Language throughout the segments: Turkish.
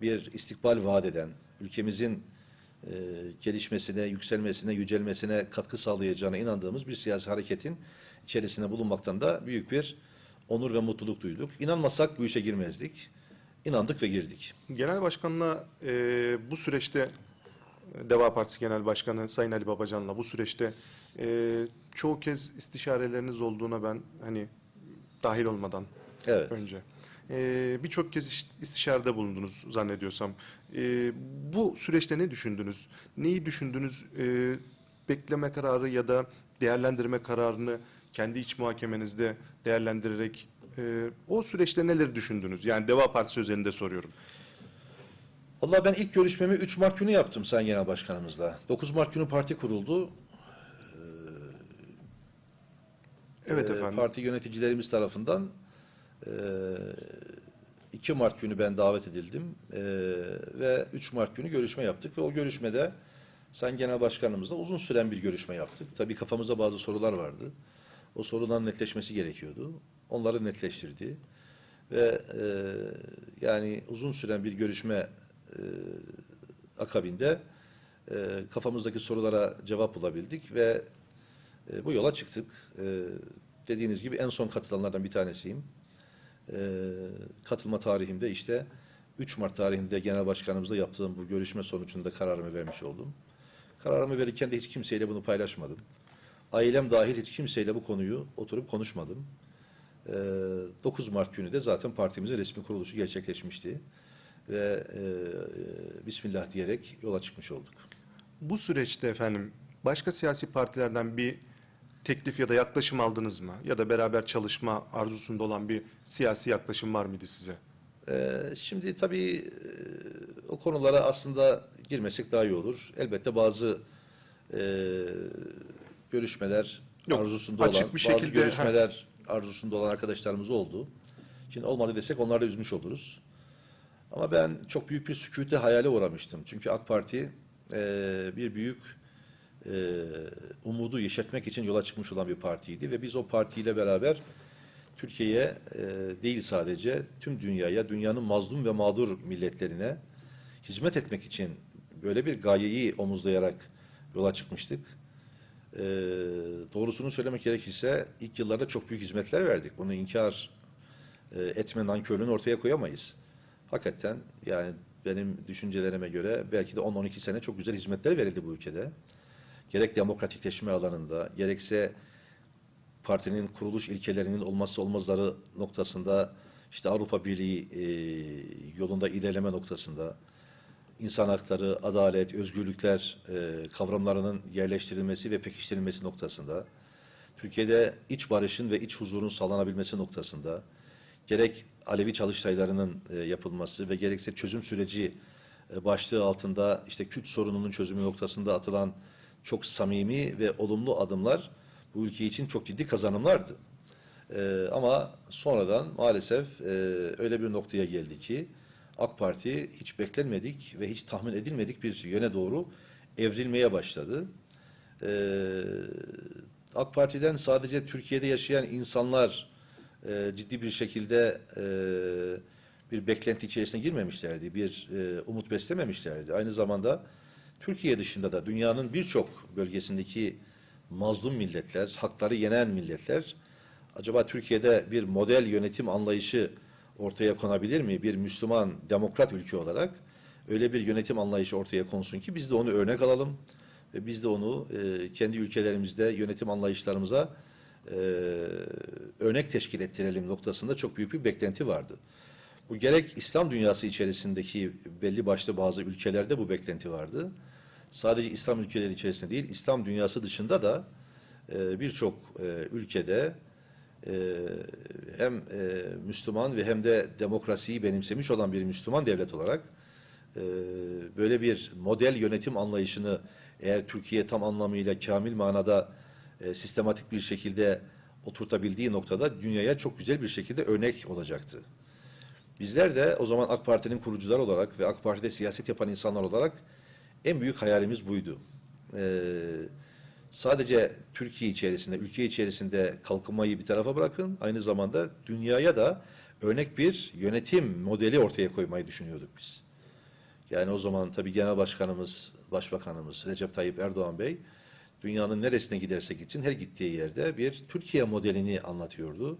bir istikbal vaat eden, ülkemizin e, gelişmesine, yükselmesine, yücelmesine katkı sağlayacağına inandığımız bir siyasi hareketin içerisinde bulunmaktan da büyük bir onur ve mutluluk duyduk. İnanmasak bu işe girmezdik. İnandık ve girdik. Genel Başkan'la e, bu süreçte Deva Partisi Genel Başkanı Sayın Ali Babacan'la bu süreçte e, çoğu kez istişareleriniz olduğuna ben hani dahil olmadan Evet. önce. E, Birçok kez iş- istişarede bulundunuz zannediyorsam. E, bu süreçte ne düşündünüz? Neyi düşündünüz? E, bekleme kararı ya da değerlendirme kararını kendi iç muhakemenizde değerlendirerek e, o süreçte neler düşündünüz? Yani Deva Partisi özelinde soruyorum. Vallahi ben ilk görüşmemi 3 Mart günü yaptım Sayın Genel Başkanımızla. 9 Mart günü parti kuruldu. Evet Ee, efendim. Parti yöneticilerimiz tarafından e, 2 Mart günü ben davet edildim E, ve 3 Mart günü görüşme yaptık ve o görüşmede Sayın Genel Başkanımızla uzun süren bir görüşme yaptık. Tabii kafamızda bazı sorular vardı. O soruların netleşmesi gerekiyordu. Onları netleştirdi ve e, yani uzun süren bir görüşme e, akabinde e, kafamızdaki sorulara cevap bulabildik ve e, bu yola çıktık. E, dediğiniz gibi en son katılanlardan bir tanesiyim. E, katılma tarihimde işte 3 Mart tarihinde genel başkanımızla yaptığım bu görüşme sonucunda kararımı vermiş oldum. Kararımı verirken de hiç kimseyle bunu paylaşmadım. Ailem dahil hiç kimseyle bu konuyu oturup konuşmadım. E, 9 Mart günü de zaten partimizin resmi kuruluşu gerçekleşmişti. Ve e, e, Bismillah diyerek yola çıkmış olduk. Bu süreçte efendim başka siyasi partilerden bir teklif ya da yaklaşım aldınız mı? Ya da beraber çalışma arzusunda olan bir siyasi yaklaşım var mıydı size? Ee, şimdi tabii e, o konulara aslında girmesek daha iyi olur. Elbette bazı e, görüşmeler Yok, arzusunda açık olan, bir bazı şekilde- görüşmeler arzusunda olan arkadaşlarımız oldu. Şimdi olmadı desek onları da üzmüş oluruz. Ama ben çok büyük bir sükûte hayale uğramıştım. Çünkü AK Parti e, bir büyük e, umudu yeşertmek için yola çıkmış olan bir partiydi ve biz o partiyle beraber Türkiye'ye e, değil sadece tüm dünyaya, dünyanın mazlum ve mağdur milletlerine hizmet etmek için böyle bir gayeyi omuzlayarak yola çıkmıştık. E, doğrusunu söylemek gerekirse ilk yıllarda çok büyük hizmetler verdik. Bunu inkar e, etme nankörlüğünü ortaya koyamayız. Hakikaten yani benim düşüncelerime göre belki de 10-12 sene çok güzel hizmetler verildi bu ülkede. Gerek demokratikleşme alanında, gerekse partinin kuruluş ilkelerinin olmazsa olmazları noktasında işte Avrupa Birliği e, yolunda ilerleme noktasında insan hakları, adalet, özgürlükler e, kavramlarının yerleştirilmesi ve pekiştirilmesi noktasında Türkiye'de iç barışın ve iç huzurun sağlanabilmesi noktasında gerek Alevi çalıştaylarının e, yapılması ve gerekse çözüm süreci e, başlığı altında işte Kürt sorununun çözümü noktasında atılan çok samimi ve olumlu adımlar bu ülke için çok ciddi kazanımlardı. E, ama sonradan maalesef e, öyle bir noktaya geldi ki AK Parti hiç beklenmedik ve hiç tahmin edilmedik bir yöne doğru evrilmeye başladı. Ee, AK Parti'den sadece Türkiye'de yaşayan insanlar e, ciddi bir şekilde e, bir beklenti içerisine girmemişlerdi, bir e, umut beslememişlerdi. Aynı zamanda Türkiye dışında da dünyanın birçok bölgesindeki mazlum milletler, hakları yenen milletler, acaba Türkiye'de bir model yönetim anlayışı ortaya konabilir mi? Bir Müslüman, demokrat ülke olarak öyle bir yönetim anlayışı ortaya konsun ki biz de onu örnek alalım ve biz de onu e, kendi ülkelerimizde yönetim anlayışlarımıza e, örnek teşkil ettirelim noktasında çok büyük bir beklenti vardı. Bu gerek İslam dünyası içerisindeki belli başlı bazı ülkelerde bu beklenti vardı. Sadece İslam ülkeleri içerisinde değil, İslam dünyası dışında da e, birçok e, ülkede e, hem e, Müslüman ve hem de demokrasiyi benimsemiş olan bir Müslüman devlet olarak e, böyle bir model yönetim anlayışını eğer Türkiye tam anlamıyla kamil manada e, sistematik bir şekilde oturtabildiği noktada dünyaya çok güzel bir şekilde örnek olacaktı. Bizler de o zaman AK Parti'nin kurucular olarak ve AK Parti'de siyaset yapan insanlar olarak en büyük hayalimiz buydu. Ee, sadece Türkiye içerisinde, ülke içerisinde kalkınmayı bir tarafa bırakın, aynı zamanda dünyaya da örnek bir yönetim modeli ortaya koymayı düşünüyorduk biz. Yani o zaman tabii Genel Başkanımız, Başbakanımız Recep Tayyip Erdoğan Bey dünyanın neresine giderse gitsin her gittiği yerde bir Türkiye modelini anlatıyordu.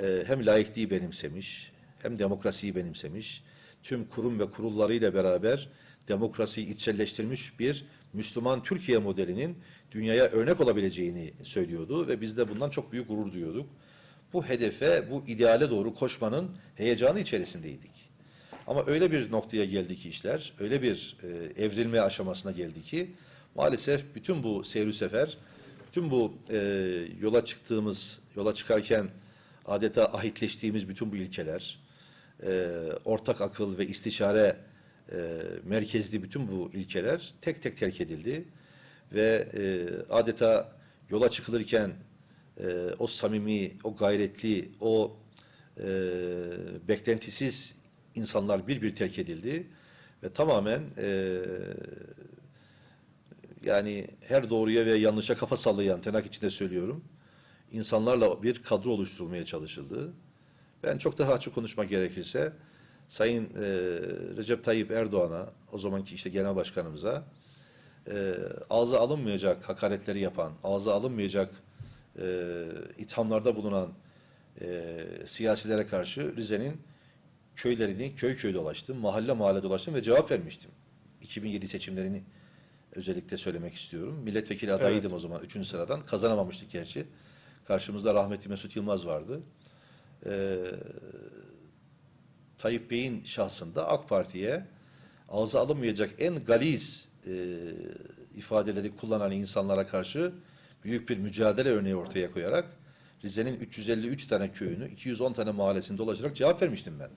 Ee, hem laikliği benimsemiş, hem demokrasiyi benimsemiş, tüm kurum ve kurullarıyla beraber demokrasiyi içselleştirmiş bir Müslüman Türkiye modelinin dünyaya örnek olabileceğini söylüyordu ve biz de bundan çok büyük gurur duyuyorduk. Bu hedefe, bu ideale doğru koşmanın heyecanı içerisindeydik. Ama öyle bir noktaya geldi ki işler, öyle bir e, evrilme aşamasına geldi ki maalesef bütün bu seyir sefer, bütün bu e, yola çıktığımız, yola çıkarken adeta ahitleştiğimiz bütün bu ilkeler, e, ortak akıl ve istişare e, merkezli bütün bu ilkeler tek tek terk edildi ve e, adeta yola çıkılırken e, o samimi, o gayretli, o e, beklentisiz insanlar bir bir terk edildi ve tamamen e, yani her doğruya ve yanlışa kafa sallayan tırnak içinde söylüyorum insanlarla bir kadro oluşturulmaya çalışıldı. Ben çok daha açık konuşmak gerekirse Sayın e, Recep Tayyip Erdoğan'a o zamanki işte genel başkanımıza e, ağza alınmayacak hakaretleri yapan, ağza alınmayacak e, ithamlarda bulunan e, siyasilere karşı Rize'nin köylerini köy köy dolaştım, mahalle mahalle dolaştım ve cevap vermiştim. 2007 seçimlerini özellikle söylemek istiyorum. Milletvekili adayıydım o zaman üçüncü sıradan. Kazanamamıştık gerçi. Karşımızda rahmetli Mesut Yılmaz vardı. Ee, Tayyip Bey'in şahsında AK Parti'ye ağza alınmayacak en galiz e, ifadeleri kullanan insanlara karşı büyük bir mücadele örneği ortaya koyarak Rize'nin 353 tane köyünü, 210 tane mahallesini dolaşarak cevap vermiştim ben.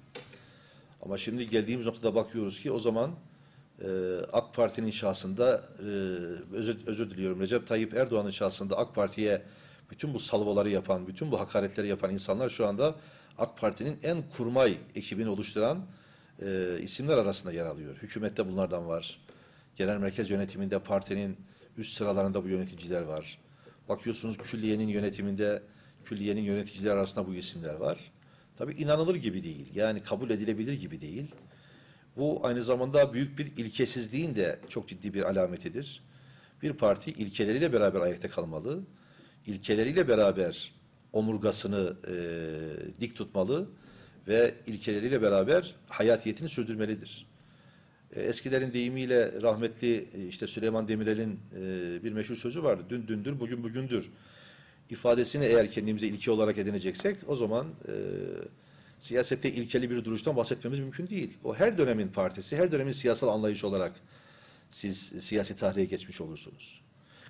Ama şimdi geldiğimiz noktada bakıyoruz ki o zaman e, AK Parti'nin şahsında e, özür, özür diliyorum Recep Tayyip Erdoğan'ın şahsında AK Parti'ye bütün bu salvoları yapan, bütün bu hakaretleri yapan insanlar şu anda AK Parti'nin en kurmay ekibini oluşturan e, isimler arasında yer alıyor. Hükümette bunlardan var. Genel merkez yönetiminde partinin üst sıralarında bu yöneticiler var. Bakıyorsunuz külliyenin yönetiminde külliyenin yöneticiler arasında bu isimler var. Tabii inanılır gibi değil. Yani kabul edilebilir gibi değil. Bu aynı zamanda büyük bir ilkesizliğin de çok ciddi bir alametidir. Bir parti ilkeleriyle beraber ayakta kalmalı. İlkeleriyle beraber omurgasını e, dik tutmalı ve ilkeleriyle beraber hayatiyetini sürdürmelidir. E, eskilerin deyimiyle rahmetli e, işte Süleyman Demirel'in e, bir meşhur sözü vardı. Dün dündür, bugün bugündür ifadesini eğer kendimize ilke olarak edineceksek o zaman e, siyasette ilkeli bir duruştan bahsetmemiz mümkün değil. O her dönemin partisi, her dönemin siyasal anlayışı olarak siz siyasi tarihe geçmiş olursunuz.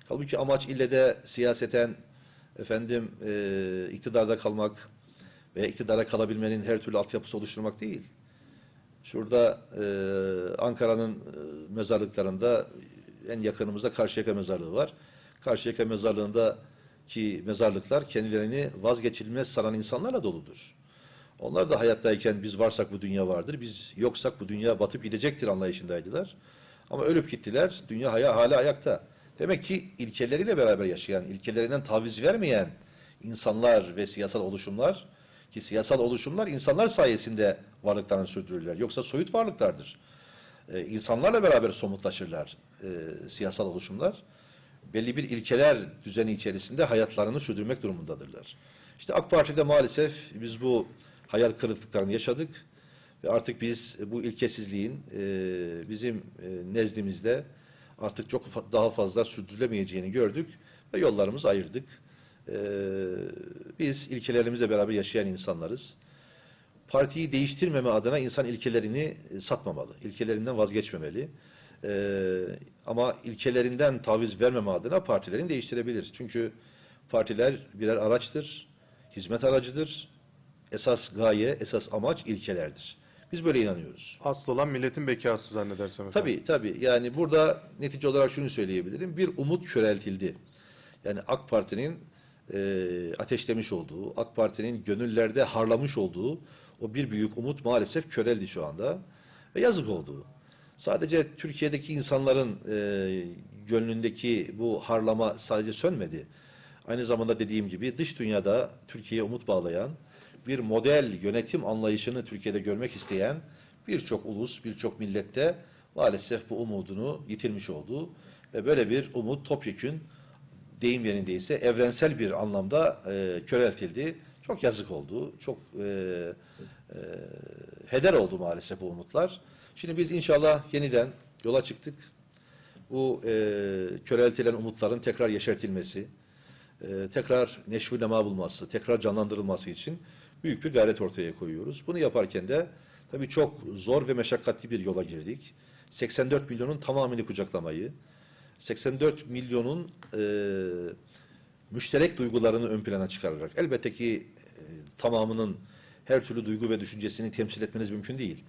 Halbuki amaç ille de siyaseten efendim e, iktidarda kalmak ve iktidara kalabilmenin her türlü altyapısı oluşturmak değil. Şurada e, Ankara'nın e, mezarlıklarında en yakınımızda Karşıyaka mezarlığı var. Karşıyaka mezarlığında ki mezarlıklar kendilerini vazgeçilmez saran insanlarla doludur. Onlar da hayattayken biz varsak bu dünya vardır, biz yoksak bu dünya batıp gidecektir anlayışındaydılar. Ama ölüp gittiler, dünya hala, ayakta. Demek ki ilkeleriyle beraber yaşayan, ilkelerinden taviz vermeyen insanlar ve siyasal oluşumlar ki siyasal oluşumlar insanlar sayesinde varlıklarını sürdürürler. Yoksa soyut varlıklardır. Ee, insanlarla beraber somutlaşırlar e, siyasal oluşumlar. Belli bir ilkeler düzeni içerisinde hayatlarını sürdürmek durumundadırlar. İşte AK Parti'de maalesef biz bu hayal kırıklıklarını yaşadık ve artık biz bu ilkesizliğin e, bizim e, nezdimizde artık çok fa- daha fazla sürdürülemeyeceğini gördük ve yollarımızı ayırdık. E, biz ilkelerimizle beraber yaşayan insanlarız. Partiyi değiştirmeme adına insan ilkelerini e, satmamalı, ilkelerinden vazgeçmemeli. E, ama ilkelerinden taviz vermeme adına partilerini değiştirebilir. Çünkü partiler birer araçtır, hizmet aracıdır. Esas gaye, esas amaç ilkelerdir. Biz böyle inanıyoruz. Asıl olan milletin bekası zannedersem efendim. Tabii tabii. Yani burada netice olarak şunu söyleyebilirim. Bir umut köreltildi. Yani AK Parti'nin e, ateşlemiş olduğu, AK Parti'nin gönüllerde harlamış olduğu o bir büyük umut maalesef köreldi şu anda. Ve yazık oldu. Sadece Türkiye'deki insanların e, gönlündeki bu harlama sadece sönmedi. Aynı zamanda dediğim gibi dış dünyada Türkiye'ye umut bağlayan, bir model yönetim anlayışını Türkiye'de görmek isteyen birçok ulus, birçok millette maalesef bu umudunu yitirmiş oldu. Ve böyle bir umut topyekün deyim yerindeyse evrensel bir anlamda e, köreltildi. Çok yazık oldu. Çok e, e, heder oldu maalesef bu umutlar. Şimdi biz inşallah yeniden yola çıktık. Bu e, köreltilen umutların tekrar yeşertilmesi, e, tekrar neşvi nema bulması, tekrar canlandırılması için büyük bir gayret ortaya koyuyoruz. Bunu yaparken de tabii çok zor ve meşakkatli bir yola girdik. 84 milyonun tamamını kucaklamayı, 84 milyonun e, müşterek duygularını ön plana çıkararak elbette ki e, tamamının her türlü duygu ve düşüncesini temsil etmeniz mümkün değil.